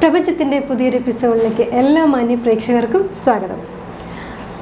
പ്രപഞ്ചത്തിന്റെ പുതിയൊരു എപ്പിസോഡിലേക്ക് എല്ലാ മാന്യ പ്രേക്ഷകർക്കും സ്വാഗതം.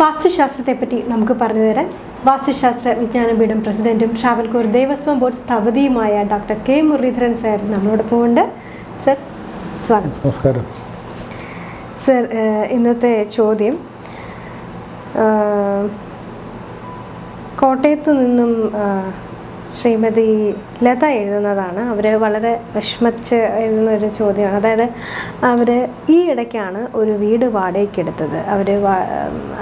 വാസ്തുശാസ്ത്രത്തെപ്പറ്റി നമുക്ക് പറഞ്ഞു തരാൻ വാസ്തുശാസ്ത്ര വിജ്ഞാനപീഠം പ്രസിഡന്റും ട്രാവൽകൂർ ദേവസ്വം ബോർഡ് സ്ഥപതിയുമായ ഡോക്ടർ കെ മുരളീധരൻ സാർ നമ്മളോടൊപ്പം ഉണ്ട് സർ സ്വാഗതം. നമസ്കാരം. സർ ഇന്നത്തെ ചോദ്യം കോട്ടയത്തു നിന്നും ശ്രീമതി ലത എഴുതുന്നതാണ്. അവർ വളരെ വിഷമിച്ച് എഴുതുന്ന ഒരു ചോദ്യമാണ്. അതായത് അവർ ഈ ഇടയ്ക്കാണ് ഒരു വീട് വാടകയ്ക്കെടുത്തത് അവർ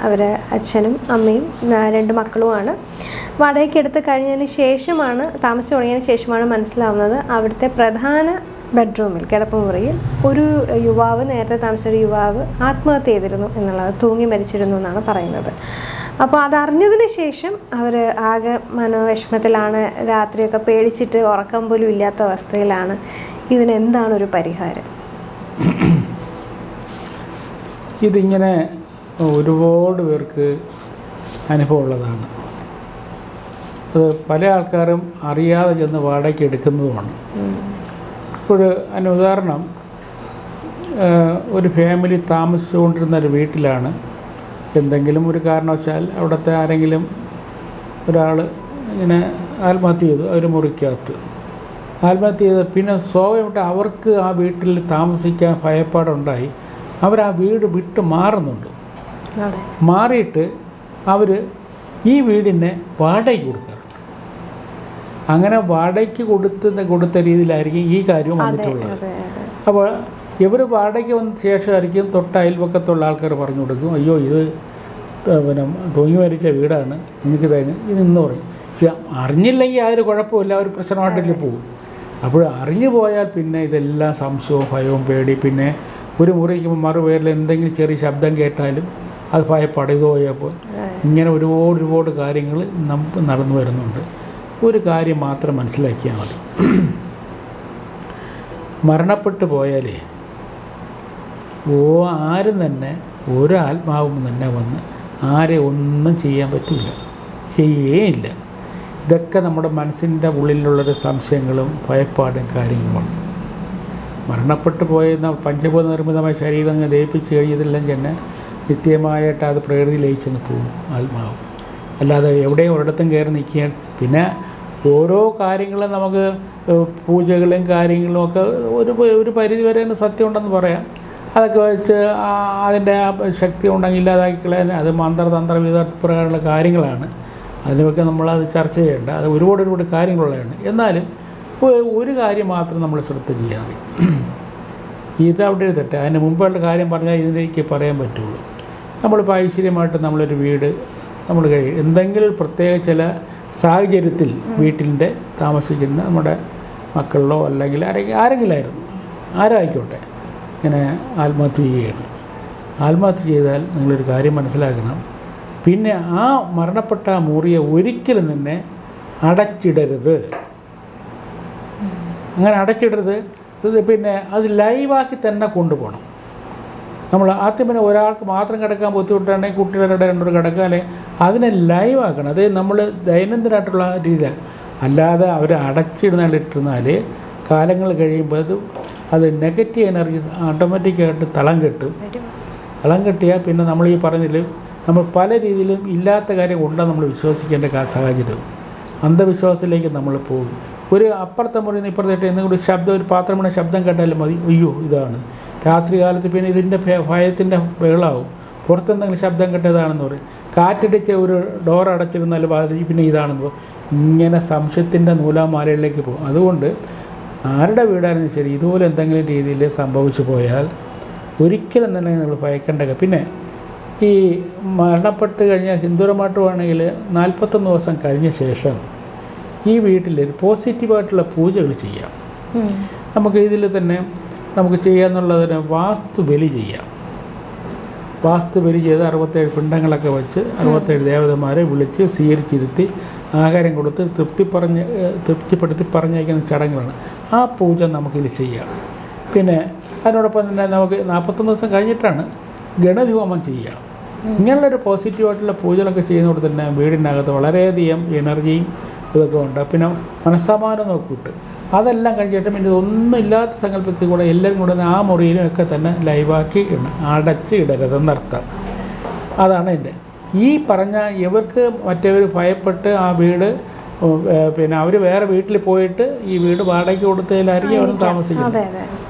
അവർ അച്ഛനും അമ്മയും രണ്ട് മക്കളുമാണ് വാടകയ്ക്കെടുത്ത് കഴിഞ്ഞതിന് ശേഷമാണ് താമസം തുടങ്ങിയതിന് ശേഷമാണ് മനസ്സിലാവുന്നത് അവിടുത്തെ പ്രധാന ബെഡ്റൂമിൽ കിടപ്പുമുറിയിൽ ഒരു യുവാവ് നേരത്തെ താമസിച്ച ഒരു യുവാവ് ആത്മഹത്യ ചെയ്തിരുന്നു എന്നുള്ളത് തൂങ്ങി മരിച്ചിരുന്നു എന്നാണ് പറയുന്നത്. അപ്പോൾ അതറിഞ്ഞതിന് ശേഷം അവർ ആകെ മനോവിഷമത്തിലാണ് രാത്രിയൊക്കെ പേടിച്ചിട്ട് ഉറക്കം പോലും ഇല്ലാത്ത അവസ്ഥയിലാണ്. ഇതിനെന്താണ് ഒരു പരിഹാരം? ഇതിങ്ങനെ ഒരുപാട് പേർക്ക് അനുഭവമുള്ളതാണ് അത് പല ആൾക്കാരും അറിയാതെ ചെന്ന് വാടകയ്ക്ക് എടുക്കുന്നതുമാണ്. ഇപ്പോൾ അതിന് ഉദാഹരണം ഒരു ഫാമിലി താമസിച്ചുകൊണ്ടിരുന്ന ഒരു വീട്ടിലാണ്. എന്തെങ്കിലും ഒരു കാരണവശാൽ അവിടുത്തെ ആരെങ്കിലും ഒരാൾ ഇങ്ങനെ ആത്മഹത്യ ചെയ്തു അവർ മുറിക്കകത്ത്. ആത്മഹത്യ ചെയ്ത് പിന്നെ സ്വാഭാവികമായിട്ട് അവർക്ക് ആ വീട്ടിൽ താമസിക്കാൻ ഭയപ്പാടുണ്ടായി. അവർ ആ വീട് വിട്ട് മാറുന്നുണ്ട്. മാറിയിട്ട് അവർ ഈ വീടിനെ വാടകയ്ക്ക് കൊടുക്കാറുണ്ട് അങ്ങനെ വാടകയ്ക്ക് കൊടുത്ത കൊടുത്ത രീതിയിലായിരിക്കും ഈ കാര്യം വന്നിട്ടുള്ളത്. അപ്പോൾ ഇവർ വാടകയ്ക്ക് വന്ന ശേഷമായിരിക്കും തൊട്ട് അയൽപക്കത്തുള്ള ആൾക്കാർ പറഞ്ഞു കൊടുക്കും അയ്യോ ഇത് പിന്നെ തൂങ്ങി മരിച്ച വീടാണ് നിങ്ങൾക്ക് തന്നെ ഇത് ഇന്ന് പറയും. അറിഞ്ഞില്ലെങ്കിൽ ആ ഒരു കുഴപ്പമില്ല ഒരു പ്രശ്നമായിട്ടില്ല പോകും അപ്പോൾ അറിഞ്ഞു പോയാൽ പിന്നെ ഇതെല്ലാം സംശയവും ഭയവും പേടി. പിന്നെ ഒരു മുറിക്ക് മറുപേരിൽ എന്തെങ്കിലും ചെറിയ ശബ്ദം കേട്ടാലും അത് ഭയപ്പെടുകയോ പോയപ്പോൾ ഇങ്ങനെ ഒരുപാട് ഒരുപാട് കാര്യങ്ങൾ നമുക്ക് നടന്നു വരുന്നുണ്ട്. ഒരു കാര്യം മാത്രം മനസ്സിലാക്കിയാൽ മതി. മരണപ്പെട്ടു പോയാലേ ഓ ആരും തന്നെ ഒരു ആത്മാവും തന്നെ വന്ന് ആരെ ഒന്നും ചെയ്യാൻ പറ്റില്ല ചെയ്യുകയില്ല ഇതൊക്കെ നമ്മുടെ മനസ്സിന്റെ ഉള്ളിലുള്ളൊരു സംശയങ്ങളും ഭയപ്പാടും കാര്യങ്ങളുമാണ്. മരണപ്പെട്ടു പോയെന്ന പഞ്ചഭൂത നിർമ്മിതമായ ശരീരം അങ്ങ് ദയിപ്പിച്ച് കഴിഞ്ഞതെല്ലാം തന്നെ നിത്യമായിട്ട് അത് പ്രകൃതി ലയിച്ചങ്ങ് പോകും ആത്മാവ്. അല്ലാതെ എവിടെയും ഒരിടത്തും കയറി നിൽക്കുക പിന്നെ ഓരോ കാര്യങ്ങളും നമുക്ക് പൂജകളും കാര്യങ്ങളും ഒക്കെ ഒരു ഒരു പരിധി വരെ തന്നെ സത്യം ഉണ്ടെന്ന് പറയാം. അതൊക്കെ വെച്ച് അതിന്റെ ആ ശക്തി ഉണ്ടെങ്കിൽ ഇല്ലാതാക്കി കളയാൻ അത് മന്ത്രതന്ത്ര വിധപ്രകാരമുള്ള കാര്യങ്ങളാണ്. അതിനൊക്കെ നമ്മളത് ചർച്ച ചെയ്യേണ്ട. അത് ഒരുപാട് ഒരുപാട് കാര്യങ്ങളുള്ളതാണ്. എന്നാലും ഒരു കാര്യം മാത്രം നമ്മൾ ശ്രദ്ധ ചെയ്യാൻ ഇത് അവിടെ ഒരു തെറ്റ് അതിന് മുമ്പുള്ള കാര്യം പറഞ്ഞാൽ ഇതിലേക്ക് പറയാൻ പറ്റുള്ളൂ. നമ്മളിപ്പോൾ ഐശ്വര്യമായിട്ട് നമ്മളൊരു വീട് നമ്മൾ കഴിയും എന്തെങ്കിലും പ്രത്യേക ചില സാഹചര്യത്തിൽ വീട്ടിന്റെ താമസിക്കുന്ന നമ്മുടെ മക്കളിലോ അല്ലെങ്കിൽ ആരെങ്കിലും ആരെങ്കിലായിരുന്നു. ആരായിക്കോട്ടെ. ഇങ്ങനെ ആത്മഹത്യ ചെയ്യുകയാണ്. ആത്മഹത്യ ചെയ്താൽ നിങ്ങളൊരു കാര്യം മനസ്സിലാക്കണം. പിന്നെ ആ മരണപ്പെട്ട മുറിയെ ഒരിക്കലും തന്നെ അടച്ചിടരുത്. അങ്ങനെ അടച്ചിടരുത്. പിന്നെ അത് ലൈവാക്കി തന്നെ കൊണ്ടുപോകണം. നമ്മൾ ആദ്യം പിന്നെ ഒരാൾക്ക് മാത്രം കിടക്കാൻ ബുദ്ധിമുട്ടാണെങ്കിൽ കുട്ടികളുടെ രണ്ടൊരു അല്ലെങ്കിൽ അതിനെ ലൈവാക്കണം അത് നമ്മൾ ദൈനംദിനമായിട്ടുള്ള രീതിയിൽ അല്ലാതെ അവർ അടച്ചിടുന്നിട്ടിരുന്നാൽ കാലങ്ങൾ കഴിയുമ്പോൾ അത് അത് നെഗറ്റീവ് എനർജി ഓട്ടോമാറ്റിക്കായിട്ട് തളം കെട്ടും. തളം കെട്ടിയാൽ പിന്നെ നമ്മൾ ഈ പറഞ്ഞതിൽ നമ്മൾ പല രീതിയിലും ഇല്ലാത്ത കാര്യം ഉണ്ടെന്ന് നമ്മൾ വിശ്വസിക്കേണ്ട സാഹചര്യം അന്ധവിശ്വാസത്തിലേക്ക് നമ്മൾ പോകും. ഒരു അപ്പുറത്തെ മുറിയിൽ നിന്ന് ഇപ്പുറത്തേട്ട് എന്തെങ്കിലും ഒരു ശബ്ദം ഒരു പാത്രം വീണ ശബ്ദം കേട്ടാലും മതി. അയ്യോ ഇതാണ്. രാത്രി കാലത്ത് പിന്നെ ഇതിന്റെ ഭയ- ഭയത്തിന്റെ ബഹളാവും. പുറത്തെന്തെങ്കിലും ശബ്ദം കെട്ടതാണെന്ന് പറയും. കാറ്റടിച്ച് ഒരു ഡോർ അടച്ചിരുന്നാൽ ബാധിച്ച് പിന്നെ ഇതാണെന്ന് പറയും. ഇങ്ങനെ സംശയത്തിന്റെ നൂലാമാലയിലേക്ക് പോകും. അതുകൊണ്ട് ആരുടെ വീടാണെങ്കിലും ശരി ഇതുപോലെ എന്തെങ്കിലും രീതിയിൽ സംഭവിച്ചു പോയാൽ ഒരിക്കലും തന്നെ നിങ്ങൾ ഭയക്കേണ്ട പിന്നെ ഈ മരണപ്പെട്ട് കഴിഞ്ഞാൽ ഹിന്ദുരമായിട്ടുവാണെങ്കിൽ നാൽപ്പത്തൊന്ന് ദിവസം കഴിഞ്ഞ ശേഷം ഈ വീട്ടിൽ പോസിറ്റീവായിട്ടുള്ള പൂജകൾ ചെയ്യാം. നമുക്ക് ഇതിൽ തന്നെ നമുക്ക് ചെയ്യാന്നുള്ളതിന് വാസ്തു ബലി ചെയ്യാം. വാസ്തു ബലി ചെയ്ത് അറുപത്തേഴ് പിണ്ടങ്ങളൊക്കെ വെച്ച് അറുപത്തേഴ് ദേവതമാരെ വിളിച്ച് സ്വീകരിച്ചിരുത്തി ആഹാരം കൊടുത്ത് തൃപ്തി പറഞ്ഞ് തൃപ്തിപ്പെടുത്തി പറഞ്ഞയക്കുന്ന ചടങ്ങുകളാണ്. ആ പൂജ നമുക്കിത് ചെയ്യാം. പിന്നെ അതിനോടൊപ്പം തന്നെ നമുക്ക് നാൽപ്പത്തൊന്ന് ദിവസം കഴിഞ്ഞിട്ടാണ് ഗണതി ഹോമം ചെയ്യുക ഇങ്ങനെയുള്ളൊരു പോസിറ്റീവായിട്ടുള്ള പൂജകളൊക്കെ ചെയ്യുന്നതുകൊണ്ട് തന്നെ വീടിനകത്ത് വളരെയധികം എനർജിയും ഇതൊക്കെ ഉണ്ട്. പിന്നെ മനസ്സമാനം നോക്കിയിട്ട് അതെല്ലാം കഴിഞ്ഞിട്ട് പിന്നെ ഒന്നും ഇല്ലാത്ത സങ്കല്പത്തിൽ കൂടെ എല്ലാവരും കൂടെ ആ മുറിയിലും ഒക്കെ തന്നെ ലൈവാക്കി ഇടണം അടച്ച് ഇടരുതെന്നർത്ഥം അതാണ് എന്റെ. ഈ പറഞ്ഞ ഇവർക്ക് മറ്റവർ ഭയപ്പെട്ട് ആ വീട് പിന്നെ അവർ വേറെ വീട്ടിൽ പോയിട്ട് ഈ വീട് വാടകയ്ക്ക് കൊടുത്തതിലായിരിക്കും അവർ താമസിക്കുന്നത്.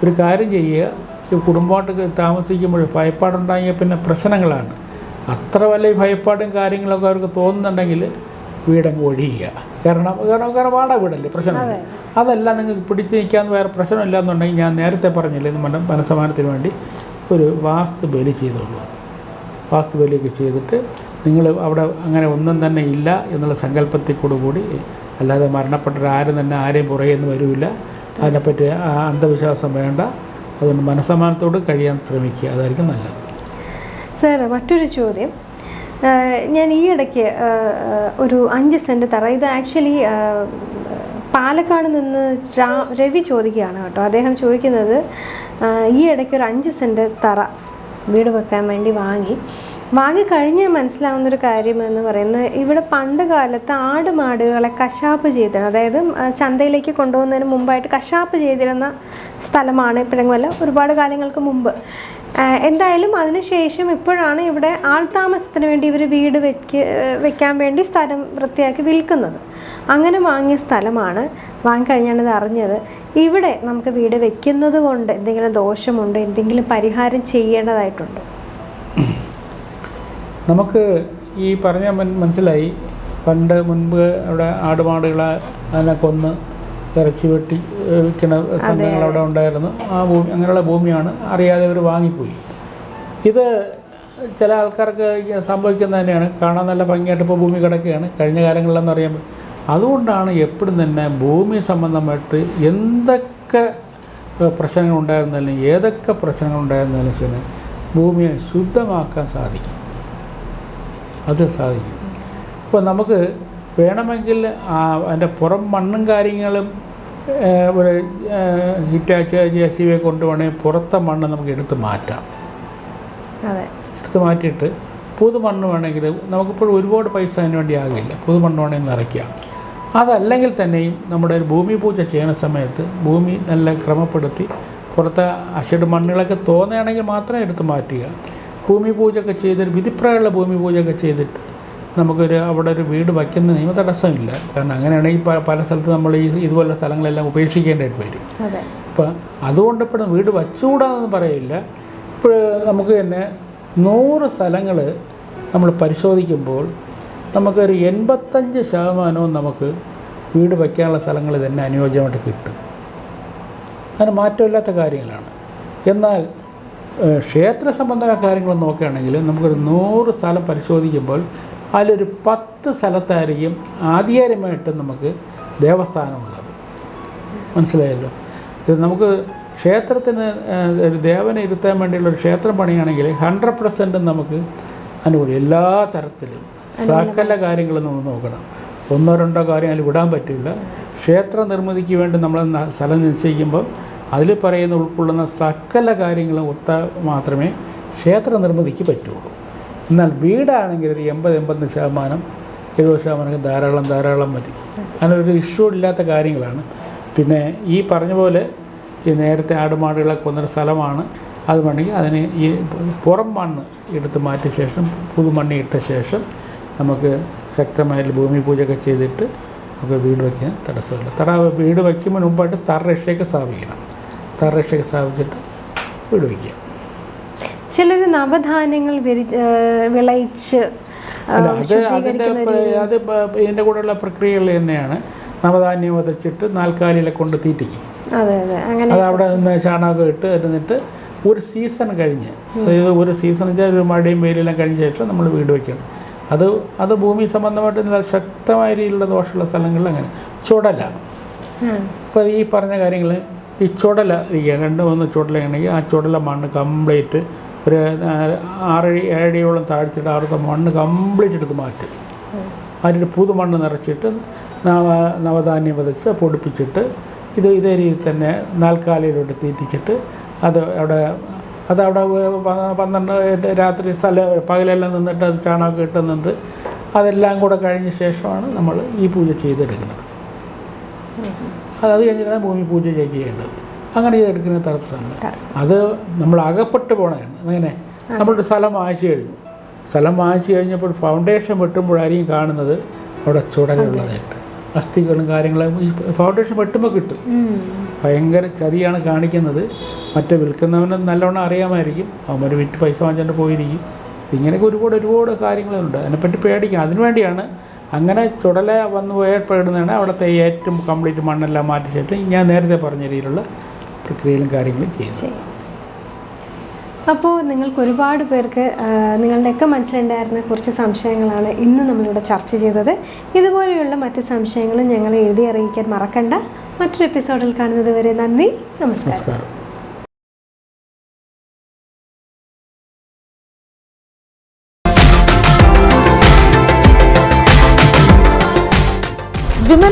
ഒരു കാര്യം ചെയ്യുക ഈ കുടുംബമായിട്ട് താമസിക്കുമ്പോൾ ഭയപ്പാടുണ്ടാകിയ പിന്നെ പ്രശ്നങ്ങളാണ്. അത്ര വലിയ ഭയപ്പാടും കാര്യങ്ങളൊക്കെ അവർക്ക് തോന്നുന്നുണ്ടെങ്കിൽ വീടങ്ങ് ഒഴിയുക. കാരണം കാരണം കാരണം വാടക വീടല്ലേ? പ്രശ്നമില്ല. അതെല്ലാം നിങ്ങൾക്ക് പിടിച്ചു നിൽക്കാമെന്ന് വേറെ പ്രശ്നമില്ല എന്നുണ്ടെങ്കിൽ ഞാൻ നേരത്തെ പറഞ്ഞില്ലേ മന മനസ്സമാനത്തിന് വേണ്ടി ഒരു വാസ്തു ബലി ചെയ്തോളൂ. വാസ്തു ബലിയൊക്കെ ചെയ്തിട്ട് നിങ്ങൾ അവിടെ അങ്ങനെ ഒന്നും തന്നെ ഇല്ല എന്നുള്ള സങ്കല്പത്തിൽ കൂടെ കൂടി അല്ലാതെ മരണപ്പെട്ടവരാരും തന്നെ ആരെയും പുറകെ നിന്ന് വരില്ല അതിനെപ്പറ്റി ആ അന്ധവിശ്വാസം വേണ്ട. അതുകൊണ്ട് മനസ്സമാനത്തോട് കഴിയാൻ ശ്രമിക്കുക. അതായിരിക്കും നല്ലത്. സാർ മറ്റൊരു ചോദ്യം. ഞാൻ ഈ ഇടയ്ക്ക് ഒരു അഞ്ച് സെന്റ് തറ ഇത് ആക്ച്വലി പാലക്കാട് നിന്ന് രവി ചോദിക്കുകയാണ് കേട്ടോ. അദ്ദേഹം ചോദിക്കുന്നത് ഈ ഇടയ്ക്ക് ഒരു അഞ്ച് സെന്റ് തറ വീട് വെക്കാൻ വേണ്ടി വാങ്ങി. വാങ്ങി കഴിഞ്ഞ് മനസ്സിലാവുന്നൊരു കാര്യം എന്ന് പറയുന്നത് ഇവിടെ പണ്ട് കാലത്ത് ആട് മാടുകളെ കശാപ്പ് ചെയ്തിരുന്നത്. അതായത് ചന്തയിലേക്ക് കൊണ്ടുപോകുന്നതിന് മുമ്പായിട്ട് കശാപ്പ് ചെയ്തിരുന്ന സ്ഥലമാണ് ഇപ്പോഴെങ്ങുമല്ല ഒരുപാട് കാലങ്ങൾക്ക് മുമ്പ്. എന്തായാലും അതിനുശേഷം ഇപ്പോഴാണ് ഇവിടെ ആൾതാമസത്തിന് വേണ്ടി ഇവർ വീട് വെക്ക് വെക്കാൻ വേണ്ടി സ്ഥലം വൃത്തിയാക്കി വിൽക്കുന്നത്. അങ്ങനെ വാങ്ങിയ സ്ഥലമാണ് വാങ്ങിക്കഴിഞ്ഞാണ് ഇത് അറിഞ്ഞത്. ഇവിടെ നമുക്ക് വീട് വെക്കുന്നത് കൊണ്ട് എന്തെങ്കിലും ദോഷമുണ്ട്? എന്തെങ്കിലും പരിഹാരം ചെയ്യേണ്ടതായിട്ടുണ്ടോ. നമുക്ക് ഈ പറഞ്ഞ മൻ മനസ്സിലായി. പണ്ട് മുൻപ് അവിടെ ആടുമാടുകളെ അതിനെ കൊന്ന് ഇറച്ചി വെട്ടി വിൽക്കുന്ന സംഘങ്ങൾ അവിടെ ഉണ്ടായിരുന്നു. ആ ഭൂമി അങ്ങനെയുള്ള ഭൂമിയാണ് അറിയാതെ അവർ വാങ്ങിപ്പോയി. ഇത് ചില ആൾക്കാർക്ക് സംഭവിക്കുന്നത് തന്നെയാണ്. കാണാൻ നല്ല ഭംഗിയായിട്ട് ഇപ്പോൾ ഭൂമി കിടക്കുകയാണ്. കഴിഞ്ഞ കാലങ്ങളിലെന്ന് പറയുമ്പോൾ അതുകൊണ്ടാണ് എപ്പോഴും തന്നെ ഭൂമി സംബന്ധമായിട്ട് എന്തൊക്കെ പ്രശ്നങ്ങൾ ഉണ്ടായിരുന്നാലും ഏതൊക്കെ പ്രശ്നങ്ങൾ ഉണ്ടായിരുന്നാലും ശരി ഭൂമിയെ ശുദ്ധമാക്കാൻ സാധിക്കും. അത് സാധിക്കും. അപ്പോൾ നമുക്ക് വേണമെങ്കിൽ അതിന്റെ പുറം മണ്ണും കാര്യങ്ങളും ഒരു ഹിറ്റാച്ച് ജെ സി ബി കൊണ്ടുപോകണമെങ്കിൽ പുറത്തെ മണ്ണ് നമുക്ക് എടുത്ത് മാറ്റാം. എടുത്ത് മാറ്റിയിട്ട് പുതുമണ്ണ് വേണമെങ്കിൽ നമുക്കിപ്പോൾ ഒരുപാട് പൈസ അതിന് വേണ്ടി ആകില്ല. പുതുമണ്ണ് വേണമെങ്കിൽ നിറയ്ക്കാം. അതല്ലെങ്കിൽ തന്നെയും നമ്മുടെ ഒരു ഭൂമി പൂജ ചെയ്യുന്ന സമയത്ത് ഭൂമി നല്ല ക്രമപ്പെടുത്തി പുറത്തെ അശഡ് മണ്ണുകളൊക്കെ തോന്നുകയാണെങ്കിൽ മാത്രം എടുത്ത് മാറ്റുക. ഭൂമി പൂജയൊക്കെ ചെയ്തിട്ട് വിധിപ്രകാരമുള്ള ഭൂമി പൂജയൊക്കെ ചെയ്തിട്ട് നമുക്കൊരു അവിടെ ഒരു വീട് വയ്ക്കുന്ന നിയമ തടസ്സമില്ല. കാരണം അങ്ങനെയാണെങ്കിൽ പല സ്ഥലത്ത് നമ്മൾ ഈ ഇതുപോലുള്ള സ്ഥലങ്ങളെല്ലാം ഉപേക്ഷിക്കേണ്ടതായിട്ട് വരും. അപ്പം അതുകൊണ്ട് ഇപ്പോൾ വീട് വച്ചുകൂടാന്ന് പറയില്ല ഇപ്പോൾ നമുക്ക് തന്നെ നൂറ് സ്ഥലങ്ങൾ നമ്മൾ പരിശോധിക്കുമ്പോൾ നമുക്കൊരു എൺപത്തഞ്ച് ശതമാനവും നമുക്ക് വീട് വയ്ക്കാനുള്ള സ്ഥലങ്ങൾ തന്നെ അനുയോജ്യമായിട്ട് കിട്ടും. അതിന് മാറ്റമില്ലാത്ത കാര്യങ്ങളാണ്. എന്നാൽ ക്ഷേത്ര സംബന്ധമായ കാര്യങ്ങൾ നോക്കുകയാണെങ്കിൽ നമുക്കൊരു നൂറ് സ്ഥലം പരിശോധിക്കുമ്പോൾ അതിലൊരു പത്ത് സ്ഥലത്തായിരിക്കും ആധികാരികമായിട്ട് നമുക്ക് ദേവസ്ഥാനമുള്ളത്. മനസ്സിലായല്ലോ? ഇത് നമുക്ക് ക്ഷേത്രത്തിന് ഒരു ദേവനെ ഇരുത്താൻ വേണ്ടിയുള്ള ഒരു ക്ഷേത്രം പണിയാണെങ്കിൽ ഹൺഡ്രഡ് പെർസെന്റും നമുക്ക് അനുകൂലം എല്ലാ തരത്തിലും സകല കാര്യങ്ങളും നമ്മൾ നോക്കണം. ഒന്നോ രണ്ടോ കാര്യം അതിൽ വിടാൻ പറ്റില്ല. ക്ഷേത്ര നിർമ്മിതിക്ക് വേണ്ടി നമ്മൾ സ്ഥലം നിശ്ചയിക്കുമ്പോൾ അതിൽ പറയുന്ന ഉൾക്കൊള്ളുന്ന സകല കാര്യങ്ങളും ഒത്ത മാത്രമേ ക്ഷേത്ര നിർമ്മിതിക്ക് പറ്റുള്ളൂ. എന്നാൽ വീടാണെങ്കിൽ ഒരു എൺപത് എൺപത് ശതമാനം എഴുപത് ശതമാനം ധാരാളം ധാരാളം മതി. അങ്ങനൊരു ഇഷ്യൂ ഇല്ലാത്ത കാര്യങ്ങളാണ്. പിന്നെ ഈ പറഞ്ഞ പോലെ ഈ നേരത്തെ ആടുമാടുകളെ കൊന്നൊരു സ്ഥലമാണ്. അത് വേണമെങ്കിൽ അതിന് ഈ പുറം മണ്ണ് എടുത്ത് മാറ്റിയ ശേഷം പുതുമണ്ണ് ഇട്ട ശേഷം നമുക്ക് ശക്തമായ ഭൂമി പൂജയൊക്കെ ചെയ്തിട്ട് നമുക്ക് വീട് വയ്ക്കാൻ തടസ്സമില്ല. തറ വീട് വയ്ക്കുമ്പോൾ മുമ്പായിട്ട് തറ രക്ഷയൊക്കെ സ്ഥാപിക്കണം. തറരക്ഷയൊക്കെ സ്ഥാപിച്ചിട്ട് വിടുവിക്കുക. ചിലർ നവധാന്യങ്ങൾ വിളയിച്ച് അത് അതിന്റെ അത് ഇതിന്റെ കൂടെയുള്ള പ്രക്രിയകൾ തന്നെയാണ്. നവധാന്യം വതച്ചിട്ട് നാൽക്കാലിയിലെ കൊണ്ട് തീറ്റിക്കും. അതെ അവിടെ നിന്ന് ചാണകം ഇട്ട് എന്നിട്ട് ഒരു സീസൺ കഴിഞ്ഞ് അതായത് ഒരു സീസൺ വെച്ചാൽ ഒരു മഴയും വെയിലെല്ലാം കഴിഞ്ഞ ശേഷം നമ്മൾ വീട് വയ്ക്കണം. അത് അത് ഭൂമി സംബന്ധമായിട്ട് നല്ല ശക്തമായ രീതിയിലുള്ള ദോഷമുള്ള സ്ഥലങ്ങളിൽ അങ്ങനെ ചുടല. ഇപ്പോൾ ഈ പറഞ്ഞ കാര്യങ്ങൾ ഈ ചുടല ഇരിക്കുക. രണ്ട് മൂന്ന് ചുടലയാണെങ്കിൽ ആ ചുടല മണ്ണ് കംപ്ലീറ്റ് ഒരു ആറടി ഏഴടിയോളം താഴ്ത്തിയിട്ട് അവിടുത്തെ മണ്ണ് കംപ്ലീറ്റ് എടുത്ത് മാറ്റും. അതിന്റെ പുതുമണ്ണ് നിറച്ചിട്ട് നവ നവധാന്യം വിതച്ച് പൊടിപ്പിച്ചിട്ട് ഇത് ഇതേ രീതിയിൽ തന്നെ നാൽക്കാലിയിലോട്ട് തീറ്റിച്ചിട്ട് അത് അവിടെ അത് അവിടെ പന്ത്രണ്ട് രാത്രി സ്ഥല പകലെല്ലാം നിന്നിട്ട് അത് ഇട്ട് നിന്ന് അതെല്ലാം കൂടെ കഴിഞ്ഞ ശേഷമാണ് നമ്മൾ ഈ പൂജ ചെയ്തെടുക്കുന്നത്. അത് അത് കഴിഞ്ഞിട്ടാണ് ഭൂമി പൂജ ചെയ്യേണ്ടത് അങ്ങനെ ഇത് എടുക്കുന്ന തടസ്സമാണ്. അത് നമ്മൾ അകപ്പെട്ട് പോണതാണ്. അങ്ങനെ നമ്മളൊരു സ്ഥലം വാങ്ങിച്ചു കഴിഞ്ഞു. സ്ഥലം വാങ്ങിച്ചു കഴിഞ്ഞപ്പോൾ ഫൗണ്ടേഷൻ വെട്ടുമ്പോഴായിരിക്കും കാണുന്നത് അവിടെ ചുടലുള്ളതായിട്ട്. അസ്ഥികളും കാര്യങ്ങളും ഈ ഫൗണ്ടേഷൻ വെട്ടുമ്പോൾ കിട്ടും. ഭയങ്കര ചതിയാണ് കാണിക്കുന്നത്. മറ്റേ വിൽക്കുന്നവന് നല്ലോണം അറിയാമായിരിക്കും. അവന്മാർ വിറ്റ് പൈസ വാങ്ങിച്ചുകൊണ്ട് പോയിരിക്കും. ഇങ്ങനെയൊക്കെ ഒരുപാട് ഒരുപാട് കാര്യങ്ങളുണ്ട്. അതിനെപ്പറ്റി പേടിക്കാം അതിനുവേണ്ടിയാണ് അങ്ങനെ ചുടല വന്നു ഏർപ്പെടുന്നതാണ് അവിടുത്തെ ഏറ്റവും കംപ്ലീറ്റ് മണ്ണെല്ലാം മാറ്റി ചേർത്ത് ഞാൻ നേരത്തെ പറഞ്ഞ രീതിയിലുള്ള പ്രക്രിയകളും കാര്യങ്ങളും ചെയ്യുന്നത്. ചെയ്യും. അപ്പോൾ നിങ്ങൾക്ക് ഒരുപാട് പേർക്ക് നിങ്ങളുടെയൊക്കെ മനസ്സിലുണ്ടായിരുന്ന കുറച്ച് സംശയങ്ങളാണ് ഇന്ന് നമ്മളിവിടെ ചർച്ച ചെയ്തത്. ഇതുപോലെയുള്ള മറ്റ് സംശയങ്ങളും ഞങ്ങളെ എഴുതി അറിയിക്കാൻ മറക്കണ്ട. മറ്റൊരു എപ്പിസോഡിൽ കാണുന്നത് വരെ നന്ദി നമസ്കാരം.